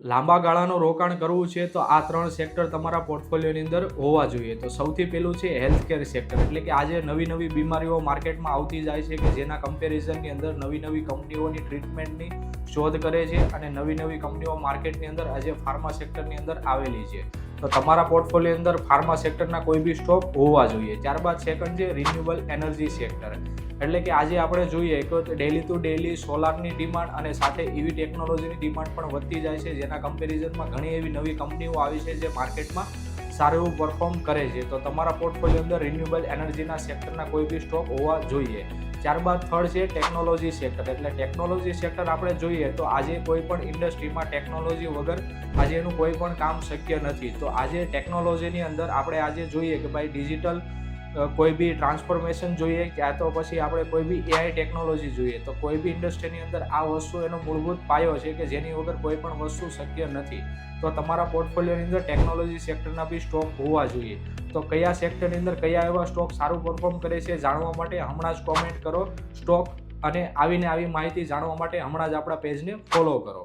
લાંબા ગાળાનું રોકાણ કરવું છે, તો આ ત્રણ સેક્ટર તમારા પોર્ટફોલિયોની અંદર હોવા જોઈએ. તો સૌથી પહેલું છે હેલ્થકેર સેક્ટર એટલે કે આજે નવી નવી બીમારીઓ માર્કેટમાં આવતી જાય છે કે જેના કમ્પેરિઝનની અંદર નવી નવી કંપનીઓની ટ્રીટમેન્ટની શોધ કરે છે અને નવી નવી કંપનીઓ માર્કેટની અંદર આજે ફાર્મા સેક્ટરની અંદર આવેલી છે. તો તમારા પોર્ટફોલિયો અંદર ફાર્મા સેક્ટરના કોઈ બી સ્ટોક હોવા જોઈએ. ત્યારબાદ સેકન્ડ છે રિન્યુએબલ એનર્જી સેક્ટર એટલે કે આજે આપણે જોઈએ કે ડેલી ટુ ડેલી સોલારની ડિમાન્ડ અને સાથે એવી ટેકનોલોજીની ડિમાન્ડ પણ વધતી જાય છે. જેના કમ્પેરિઝનમાં ઘણી એવી નવી કંપનીઓ આવી છે જે માર્કેટમાં સારું એવું પરફોર્મ કરે છે. તો તમારા પોર્ટફોલિયો અંદર રિન્યુએબલ એનર્જીના સેક્ટરના કોઈ બી સ્ટોક હોવા જોઈએ. ત્યારબાદ થર્ડ છે ટેકનોલોજી સેક્ટર એટલે ટેકનોલોજી સેક્ટર આપણે જોઈએ તો આજે કોઈ પણ ઇન્ડસ્ટ્રીમાં ટેકનોલોજી વગર આજે એનું કોઈ પણ કામ શક્ય નથી. તો આજે ટેકનોલોજીની અંદર આપણે આજે જોઈએ કે ભાઈ ડિજિટલ કોઈ બી ટ્રાન્સફોર્મેશન જોઈએ, ક્યાં તો પછી આપણે કોઈ બી એઆઈ ટેકનોલોજી જોઈએ, તો કોઈ બી ઇન્ડસ્ટ્રીની અંદર આ વસ્તુ એનો મૂળભૂત પાયો છે કે જેની વગર કોઈ પણ વસ્તુ શક્ય નથી. તો તમારા પોર્ટફોલિયોની અંદર ટેકનોલોજી સેક્ટરના બી સ્ટોક હોવા જોઈએ. તો કયા સેક્ટરની અંદર કયા એવા સ્ટોક સારું પરફોર્મ કરે છે જાણવા માટે હમણાં જ કોમેન્ટ કરો. સ્ટોક અને આવીને આવી માહિતી જાણવા માટે હમણાં જ આપણા પેજને ફોલો કરો.